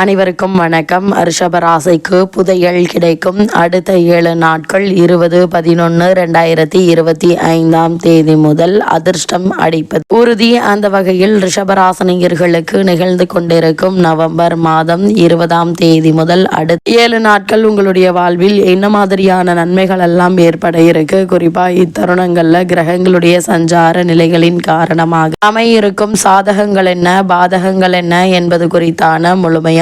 அனைவருக்கும் வணக்கம். ரிஷபராசிக்கு புதையல் கிடைக்கும். அடுத்த ஏழு நாட்கள் இருபது பதினொன்று ரெண்டாயிரத்தி இருபத்தி ஐந்தாம் தேதி முதல் அதிர்ஷ்டம் அடிப்பது. உறுதி. அந்த வகையில் ரிஷபராசனியர்களுக்கு நிகழ்ந்து கொண்டிருக்கும் நவம்பர் மாதம் இருபதாம் தேதி முதல் அடுத்த ஏழு நாட்கள் உங்களுடைய வாழ்வில் என்ன மாதிரியான நன்மைகள் எல்லாம் ஏற்பட இருக்கு? குறிப்பா இத்தருணங்கள்ல கிரகங்களுடைய சஞ்சார நிலைகளின் காரணமாக அமையிருக்கும் சாதகங்கள் என்ன? பாதகங்கள் என்ன? என்பது குறித்தான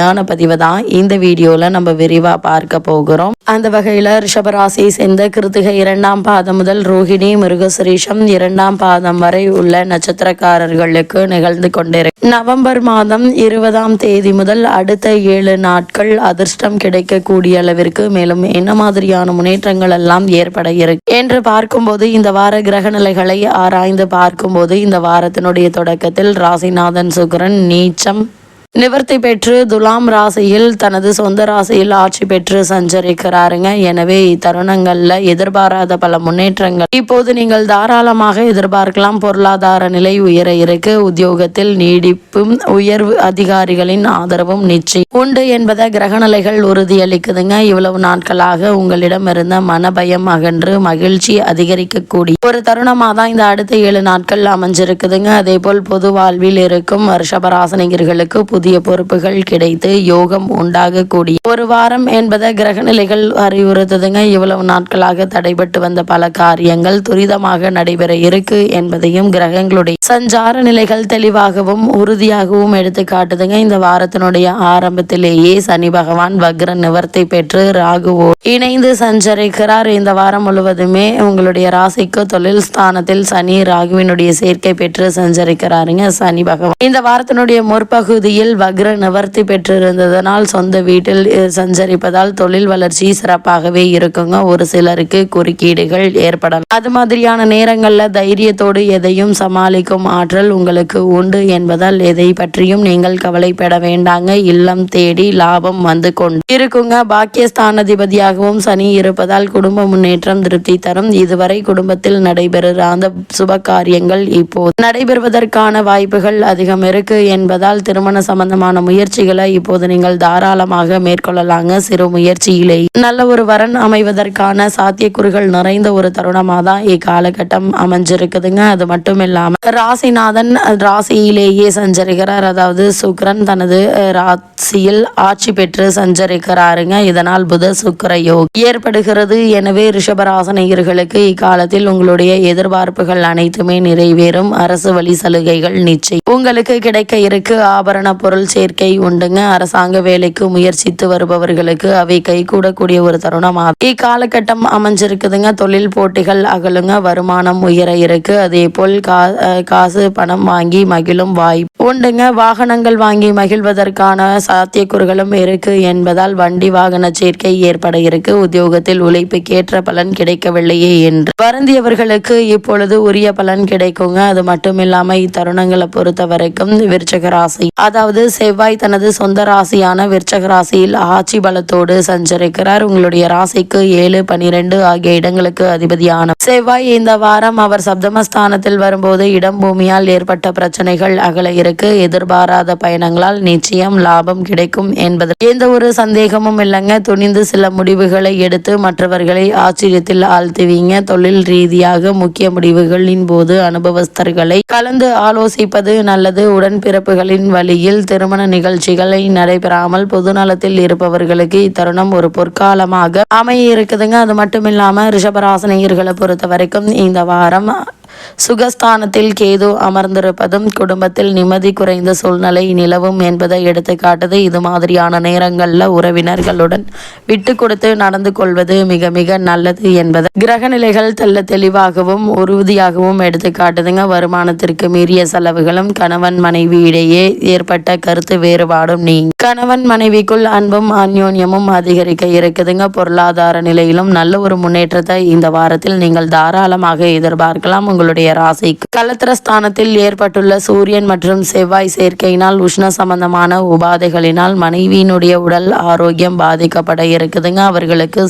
முழுமையான பதிவு தான் இந்த வீடியோல நம்ம விரிவா பார்க்க போகிறோம். அந்த வகையில ரிஷபராசியை சேர்ந்த கிருத்திகை இரண்டாம் பாதம் முதல் ரோஹிணி மிருகசுரீஷம் இரண்டாம் பாதம் வரை உள்ள நட்சத்திரக்காரர்களுக்கு நிகழ்ந்து கொண்டிருக்கு நவம்பர் மாதம் இருபதாம் தேதி முதல் அடுத்த ஏழு நாட்கள் அதிர்ஷ்டம் கிடைக்கக்கூடிய அளவிற்கு மேலும் என்ன மாதிரியான முன்னேற்றங்கள் எல்லாம் ஏற்பட இருக்கு என்று பார்க்கும்போது இந்த வார கிரக நிலைகளை ஆராய்ந்து பார்க்கும்போது இந்த வாரத்தினுடைய தொடக்கத்தில் ராசிநாதன் சுக்கிரன் நீச்சம் நிவர்த்தி பெற்று துலாம் ராசியில் தனது சொந்த ராசியில் ஆட்சி பெற்று சஞ்சரிக்கிறாருங்க. எனவே இத்தருணங்கள்ல எதிர்பாராத பல முன்னேற்றங்கள். இப்போது நீங்கள் தாராளமாக எதிர்பார்க்கலாம். பொருளாதார நிலை உயர இருக்கு. உத்தியோகத்தில் நீடிப்பும் உயர்வு அதிகாரிகளின் ஆதரவும் நிச்சயம். உண்டு என்பதை கிரகநிலைகள் உறுதியளிக்குதுங்க. இவ்வளவு நாட்களாக உங்களிடம் இருந்த மனபயம் அகன்று மகிழ்ச்சி அதிகரிக்கக்கூடிய ஒரு தருணமாக தான் இந்த அடுத்த ஏழு நாட்கள் அமைஞ்சிருக்குதுங்க. அதே போல் பொது வாழ்வில் இருக்கும் ரிஷபராசனிகர்களுக்கு புதிய பொறுப்புகள் கிடைத்து யோகம் உண்டாகக்கூடிய ஒரு வாரம் என்பதை கிரகநிலைகள் அறிவுறுத்துதுங்க. இவ்வளவு நாட்களாக தடைபட்டு வந்த பல காரியங்கள் துரிதமாக நடைபெற இருக்கு என்பதையும் கிரகங்களுடைய சஞ்சார நிலைகள் தெளிவாகவும் உறுதியாகவும் எடுத்து காட்டுதுங்க. இந்த வாரத்தினுடைய ஆரம்பத்திலேயே சனி பகவான் வக்ர நிவர்த்தி பெற்று ராகுவோ இணைந்து சஞ்சரிக்கிறார். இந்த வாரம் முழுவதுமே உங்களுடைய ராசிக்கு தொழில் ஸ்தானத்தில் சனி ராகுவினுடைய சேர்க்கை பெற்று சஞ்சரிக்கிறாருங்க. சனி பகவான் இந்த வாரத்தினுடைய முற்பகுதியில் வக்ர நிவர்த்தி பெற்றிருந்ததனால் சொந்த வீட்டில் சஞ்சரிப்பதால் தொழில் வளர்ச்சி சிறப்பாகவே இருக்குங்க. ஒரு சிலருக்கு குறுக்கீடுகள் ஏற்படலாம். அது மாதிரியான நேரங்களில் தைரியத்தோடு எதையும் சமாளிக்கும் ஆற்றல் உங்களுக்கு உண்டு என்பதால் எதை பற்றியும் நீங்கள் கவலைப்பட வேண்டாங்க. இல்லம் தேடி லாபம் வந்து கொண்டு இருக்குங்க. பாக்கியஸ்தானாதிபதியாகவும் சனி இருப்பதால் குடும்ப முன்னேற்றம் திருப்தி தரும். இதுவரை குடும்பத்தில் நடைபெறாத சுப காரியங்கள் இப்போது நடைபெறுவதற்கான வாய்ப்புகள் அதிகம் இருக்கு என்பதால் திருமண சம்பந்தமான முயற்சிகளை இப்போது நீங்கள் தாராளமாக மேற்கொள்ளலாங்க. சிறு முயற்சியிலே. நல்ல ஒரு வரன் அமைவதற்கான சாத்தியக்கூறுகள் நிறைந்த ஒரு தருணமாக தான் இக்காலகட்டம் அமைஞ்சிருக்குதுங்க. அது மட்டும் இல்லாம ராசிநாதன் ராசியிலேயே சஞ்சரிக்கிறார். அதாவது சுக்கிரன் தனது ராசியில் ஆட்சி பெற்று சஞ்சரிக்கிறாருங்க. இதனால் புத சுக்கர யோக் ஏற்படுகிறது. எனவே ரிஷபராசனியர்களுக்கு இக்காலத்தில் உங்களுடைய எதிர்பார்ப்புகள் அனைத்துமே நிறைவேறும். அரசு வழி சலுகைகள் நிச்சயம். உங்களுக்கு கிடைக்க இருக்கு. ஆபரண பொருள் சேர்க்கை உண்டுங்க. அரசாங்க வேலைக்கு முயற்சித்து வருபவர்களுக்கு அவை கைகூடக்கூடிய ஒரு தருணமாகும் இக்காலகட்டம் அமைஞ்சிருக்குதுங்க. தொழில் போட்டிகள் அகலுங்க. வருமானம் உயர இருக்கு. அதே போல் கா காசு பணம் வாங்கி மகிழும் வாய்ப்பு உண்டுங்க வாகனங்கள் வாங்கி மகிழ்வதற்கான சாத்தியக்கூறுகளும் இருக்கு என்பதால் வண்டி வாகன சேர்க்கை ஏற்பட இருக்கு. உத்தியோகத்தில் உழைப்புக்கேற்ற பலன் கிடைக்கவில்லையே என்று. வருந்தியவர்களுக்கு இப்பொழுது உரிய பலன் கிடைக்குங்க. அது மட்டும் இல்லாம இத்தருணங்களை பொறுத்த வரைக்கும் விருச்சக ராசி. அதாவது செவ்வாய் தனது சொந்த ராசியான விருச்சக ராசியில் ஆட்சி பலத்தோடு சஞ்சரிக்கிறார். உங்களுடைய ராசிக்கு ஏழு பனிரெண்டு ஆகிய இடங்களுக்கு அதிபதியான செவ்வாய் இந்த வாரம் அவர் சப்தமஸ்தானத்தில் வரும்போது இடம் பூமியால் ஏற்பட்ட பிரச்சனைகள் அகல இருக்கு. எதிர்பாராத பயணங்களால் நிச்சயம் லாபம் கிடைக்கும் என்பது. எந்த ஒரு சந்தேகமும் இல்லைங்க. துணிந்து சில முடிவுகளை எடுத்து மற்றவர்களை ஆச்சரியத்தில் ஆழ்த்துவீங்க. தொழில் ரீதியாக முக்கிய முடிவுகளின் போது அனுபவஸ்தர்களை கலந்து ஆலோசிப்பது நல்லது. உடன்பிறப்புகளின் வழியில் திருமண நிகழ்ச்சிகளை நடைபெறாமல் பொதுநலத்தில் இருப்பவர்களுக்கு இத்தருணம் ஒரு பொற்காலமாக அமைய இருக்குதுங்க. அது மட்டும் இல்லாம ரிஷபராசனியர்களை பொறுத்த வரைக்கும் இந்த வாரம் சுகஸ்தானத்தில் கேது அமர்ந்திருப்பதும் குடும்பத்தில் நிம்மதி குறைந்த சூழ்நிலை நிலவும் என்பதை எடுத்து காட்டுது. இது மாதிரியான நேரங்களில் உறவினர்களுடன் விட்டு கொடுத்து நடந்து கொள்வது மிக மிக நல்லது என்பது. கிரக நிலைகள் தெல்ல தெளிவாகவும் உறுதியாகவும் எடுத்து காட்டுதுங்க. வருமானத்திற்கு மீறிய செலவுகளும் கணவன் மனைவி இடையே ஏற்பட்ட கருத்து வேறுபாடும் நீங்க கணவன் மனைவிக்குள் அன்பும் அந்யோன்யமும் அதிகரிக்க இருக்குதுங்க. பொருளாதார நிலையிலும் நல்ல ஒரு முன்னேற்றத்தை இந்த வாரத்தில் நீங்கள் தாராளமாக எதிர்பார்க்கலாம். உங்களுக்கு உங்களுடைய ராசிக்கு. கலத்திரஸ்தானத்தில் ஏற்பட்டுள்ள சூரியன் மற்றும் செவ்வாய் சேர்க்கையினால் உஷ்ண சம்பந்தமான உபாதைகளினால் மனைவியினுடைய உடல் ஆரோக்கியம் பாதிக்கப்பட இருக்குதுங்க. அவர்களுக்கு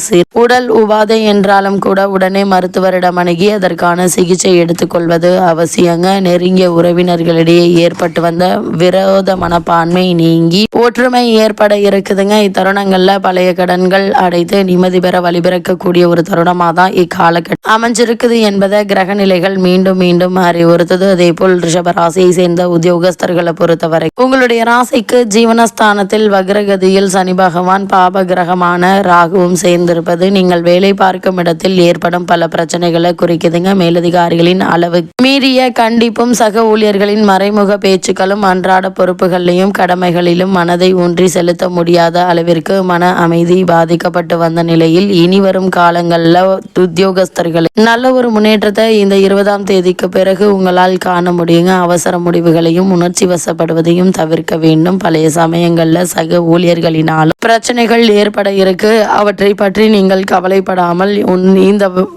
உடல் உபாதை என்றாலும் கூட உடனே மருத்துவரிடம் அணுகி அதற்கான சிகிச்சை எடுத்துக்கொள்வது அவசியங்க. நெருங்கிய உறவினர்களிடையே ஏற்பட்டு வந்த விரோத மனப்பான்மை நீங்கி ஒற்றுமை ஏற்பட இருக்குதுங்க. இத்தருணங்கள்ல பழைய கடன்கள் அடைத்து நிம்மதி பெற வழிபிறக்கக்கூடிய ஒரு தருணமாக தான் இக்காலகட்டம் அமைஞ்சிருக்குது என்பதை கிரக நிலைகள் மீண்டும் மீண்டும் அறிவுறுத்தது அதே போல் ரிஷப ராசியை சேர்ந்த உத்தியோகஸ்தர்களை பொறுத்தவரை உங்களுடைய ராசிக்கு ஜீவனஸ்தானத்தில் வக்ரகதியில் சனி பகவான் பாப கிரகமான ராகுவும் சேர்ந்திருப்பது நீங்கள் வேலை பார்க்கும் இடத்தில் ஏற்படும் பல பிரச்சனைகளை குறிக்குதுங்க. மேலதிகாரிகளின் அளவு மீறிய கண்டிப்பும் சக ஊழியர்களின் மறைமுக பேச்சுக்களும் அன்றாட பொறுப்புகளிலும் கடமைகளிலும் மனதை ஊன்றி செலுத்த முடியாத அளவிற்கு மன அமைதி பாதிக்கப்பட்டு வந்த நிலையில் இனி வரும் காலங்களில் உத்தியோகஸ்தர்கள் நல்ல ஒரு முன்னேற்றத்தை இந்த இருபதாம் தேதிக்கு பிறகு உங்களால் காண முடியுங்க. அவசர முடிவுகளையும் உணர்ச்சி வசப்படுவதையும் தவிர்க்க வேண்டும். பழைய சமயங்களில் சக ஊழியர்களினாலும் பிரச்சனைகள் ஏற்பட இருக்கு. அவற்றை பற்றி நீங்கள் கவலைப்படாமல் உன் இந்த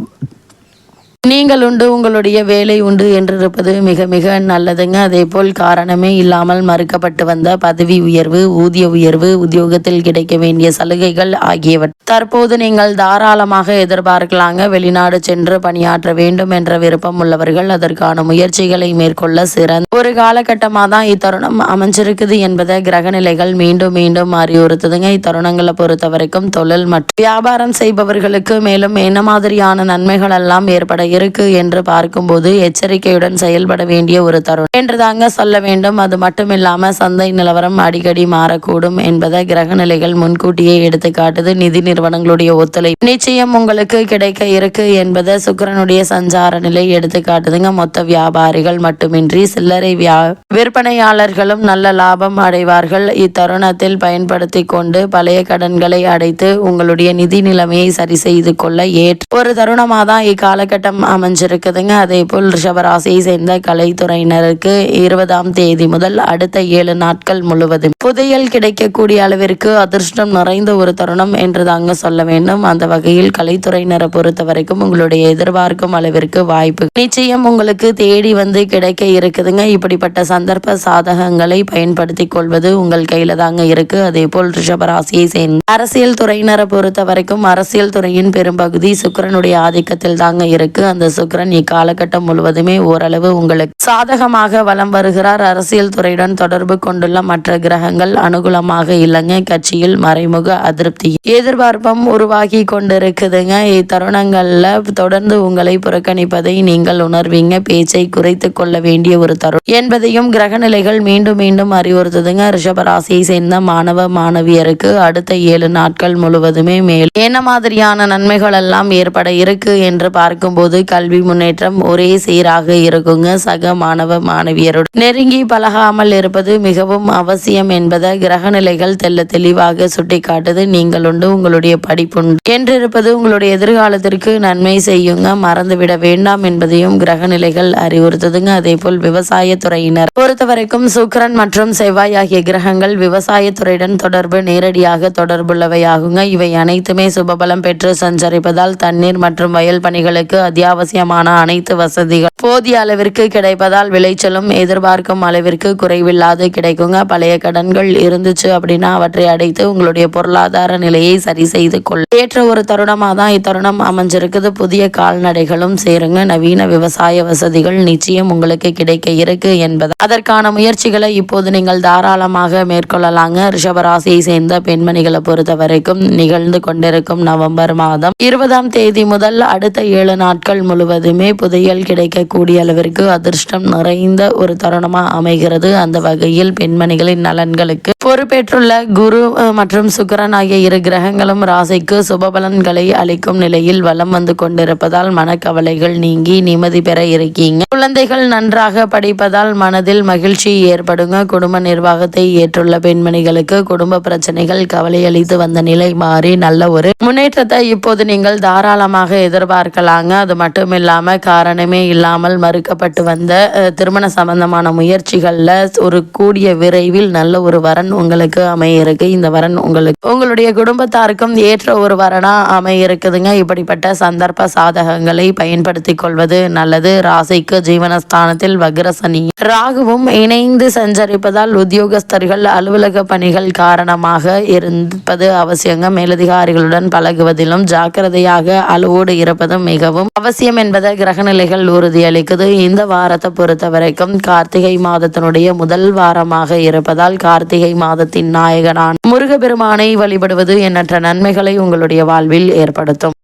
நீங்கள் உண்டு உங்களுடைய வேலை உண்டு என்றிருப்பது மிக மிக நல்லதுங்க. அதே போல் காரணமே இல்லாமல் மறுக்கப்பட்டு வந்த பதவி உயர்வு ஊதிய உயர்வு உத்தியோகத்தில் கிடைக்க வேண்டிய சலுகைகள் ஆகியவற்றை தற்போது நீங்கள் தாராளமாக எதிர்பார்க்கலாங்க. வெளிநாடு சென்று பணியாற்ற வேண்டும் என்ற விருப்பம் உள்ளவர்கள் அதற்கான முயற்சிகளை மேற்கொள்ள சிறந்த ஒரு காலகட்டமாக தான் இத்தருணம் அமைஞ்சிருக்குது என்பதை கிரகநிலைகள் மீண்டும் மீண்டும் அறிவுறுத்துதுங்க. இத்தருணங்களை பொறுத்த வரைக்கும் தொழில் மற்றும் வியாபாரம் செய்பவர்களுக்கு மேலும் என்ன மாதிரியான நன்மைகள் எல்லாம் ஏற்பட இருக்கு என்று பார்க்கும்போது எச்சரிக்கையுடன் செயல்பட வேண்டிய ஒரு தருணம். என்று தாங்க சொல்ல வேண்டும். அது மட்டும் இல்லாம சந்தை நிலவரம் அடிக்கடி மாறக்கூடும் என்பதை கிரக நிலைகள் முன்கூட்டியே எடுத்து காட்டுது. நிதி நிறுவனங்களுடைய ஒத்துழைப்பு. நிச்சயம் உங்களுக்கு கிடைக்க இருக்கு என்பதை சுக்கரனுடைய சஞ்சார நிலை எடுத்து காட்டுதுங்க. மொத்த வியாபாரிகள் மட்டுமின்றி சில்லறை வியா விற்பனையாளர்களும் நல்ல லாபம் அடைவார்கள். இத்தருணத்தில் பயன்படுத்தி கொண்டு பழைய கடன்களை அடைத்து உங்களுடைய நிதி நிலைமையை சரி செய்து கொள்ள ஏற்ற. ஒரு தருணமாக தான் இக்காலகட்டம் அமைஞ்சிருக்குதுங்க. அதே போல் ரிஷபராசியை சேர்ந்த கலைத்துறையினருக்கு இருபதாம் தேதி முதல் அடுத்த ஏழு நாட்கள் முழுவதும் புதையல் கிடைக்கக்கூடிய அளவிற்கு அதிர்ஷ்டம் நிறைந்த ஒரு தருணம் என்று தாங்க சொல்ல வேண்டும். அந்த வகையில் கலைத்துறையினரை பொறுத்த வரைக்கும் உங்களுடைய எதிர்பார்க்கும் அளவிற்கு வாய்ப்பு. நிச்சயம் உங்களுக்கு தேடி வந்து கிடைக்க இருக்குதுங்க. இப்படிப்பட்ட சந்தர்ப்ப சாதகங்களை பயன்படுத்தி கொள்வது உங்கள் கையில தாங்க இருக்கு. அதே போல் ரிஷபராசியை சேர்ந்த அரசியல் துறையினரை பொறுத்த வரைக்கும் அரசியல் துறையின் பெரும்பகுதி சுக்கிரனுடைய ஆதிக்கத்தில் தாங்க இருக்கு. அந்த சுக்கரன் இக்காலகட்டம் முழுவதுமே ஓரளவு உங்களுக்கு சாதகமாக வலம் வருகிறார். அரசியல் துறையுடன் தொடர்பு கொண்டுள்ள மற்ற விவகாரங்கள் அனுகூலமாக இல்லைங்க. கட்சியில் மறைமுக அதிருப்தி எதிர்பார்ப்பும் உருவாகி கொண்டிருக்குதுங்க. இத்தருணங்கள்ல தொடர்ந்து உங்களை புறக்கணிப்பதை நீங்கள் உணர்வீங்க. பேச்சை குறைத்து கொள்ள வேண்டிய ஒரு தருணம் என்பதையும் கிரகநிலைகள் மீண்டும் மீண்டும் அறிவுறுத்துதுங்க. ரிஷபராசியை சேர்ந்த மாணவ மாணவியருக்கு அடுத்த ஏழு நாட்கள் முழுவதுமே மேல். என்ன மாதிரியான நன்மைகள் எல்லாம் ஏற்பட இருக்கு என்று பார்க்கும்போது கல்வி முன்னேற்றம் ஒரே சீராக இருக்குங்க. சக மாணவ மாணவியருடன் நெருங்கி பழகாமல் இருப்பது மிகவும் அவசியம் என்பதை கிரகநிலைகள் தெல்ல தெளிவாக சுட்டிக்காட்டுது. நீங்கள் உண்டு உங்களுடைய படிப்புண்டு. என்றிருப்பது உங்களுடைய எதிர்காலத்திற்கு நன்மை செய்யுங்க. மறந்துவிட வேண்டாம் என்பதையும் கிரகநிலைகள் அறிவுறுத்துதுங்க. அதே போல் விவசாயத்துறையினர் பொறுத்தவரைக்கும் சுக்கிரன் மற்றும் செவ்வாய் ஆகிய கிரகங்கள் விவசாயத்துறையுடன் தொடர்பு நேரடியாக தொடர்புள்ளவையாகுங்க. இவை அனைத்துமே சுபபலம் பெற்று சஞ்சரிப்பதால் தண்ணீர் மற்றும் வயல் பணிகளுக்கு அத்தியாவசியமான அனைத்து வசதிகள் போதிய அளவிற்கு கிடைப்பதால் விளைச்சலும் எதிர்பார்க்கும் அளவிற்கு குறைவில்லாது கிடைக்குங்க. பழைய கடன் கடன்கள் இருந்துச்சு அப்படின்னா அவற்றை அடைத்து உங்களுடைய பொருளாதார நிலையை சரி செய்து கொள்ள ஏற்ற ஒரு தருணமாக தான் இத்தருணம் அமைஞ்சிருக்குது. புதிய கால்நடைகளும் சேருங்க. நவீன விவசாய வசதிகள் நிச்சயம் உங்களுக்கு கிடைக்க இருக்கு என்பது. அதற்கான முயற்சிகளை இப்போது நீங்கள் தாராளமாக மேற்கொள்ளலாங்க. ரிஷபராசியை சேர்ந்த பெண்மணிகளை பொறுத்த வரைக்கும் நிகழ்ந்து கொண்டிருக்கும் நவம்பர் மாதம் இருபதாம் தேதி முதல் அடுத்த ஏழு நாட்கள் முழுவதுமே புதையல் கிடைக்கக்கூடிய அளவிற்கு அதிர்ஷ்டம் நிறைந்த ஒரு தருணமாக அமைகிறது. அந்த வகையில் பெண்மணிகளின் நலன்களுக்கு பொறுப்பேற்றுள்ள குரு மற்றும் சுக்கரன் ஆகிய இரு கிரகங்களும் ராசிக்கு சுபபலன்களை அளிக்கும் நிலையில் வலம் வந்து கொண்டிருப்பதால் மனக்கவலைகள் நீங்கி நிம்மதி பெற இருக்கீங்க. குழந்தைகள் நன்றாக படிப்பதால் மனதில் மகிழ்ச்சி ஏற்படுங்க. குடும்ப நிர்வாகத்தை ஏற்றுள்ள பெண்மணிகளுக்கு குடும்ப பிரச்சனைகள் கவலையளித்து வந்த நிலை மாறி நல்ல ஒரு முன்னேற்றத்தை இப்போது நீங்கள் தாராளமாக எதிர்பார்க்கலாங்க. அது மட்டும் இல்லாம காரணமே இல்லாமல் மறுக்கப்பட்டு வந்த திருமண சம்பந்தமான முயற்சிகள்ல ஒரு கூடிய விரைவில் நல்ல ஒரு வரன் வரன் உங்களுக்கு அமைய இருக்கு இந்த வரன் உங்களுக்கு உங்களுடைய குடும்பத்தாருக்கும் ஏற்ற ஒரு வரனா அமைய இருக்குதுங்க இப்படிப்பட்ட சந்தர்ப்ப சாதகங்களை பயன்படுத்திக் கொள்வது நல்லது. ராசிக்கு ஜீவனஸ்தானத்தில் வக்ரசனி ராகுவும் இணைந்து சஞ்சரிப்பதால் உத்தியோகஸ்தர்கள் அலுவலக பணிகள் காரணமாக இருப்பது அவசியங்க. மேலதிகாரிகளுடன் பழகுவதிலும் ஜாக்கிரதையாக அளவோடு இருப்பதும் மிகவும் அவசியம் என்பதை கிரகநிலைகள் உறுதியளிக்குது. இந்த வாரத்தை பொறுத்த வரைக்கும் கார்த்திகை மாதத்தினுடைய முதல் வாரமாக இருப்பதால் கார்த்திகை மாதத்தின் நாயகனான் முருகபெருமானை வழிபடுவது எண்ணற்ற நன்மைகளை உங்களுடைய வாழ்வில் ஏற்படுத்தும்.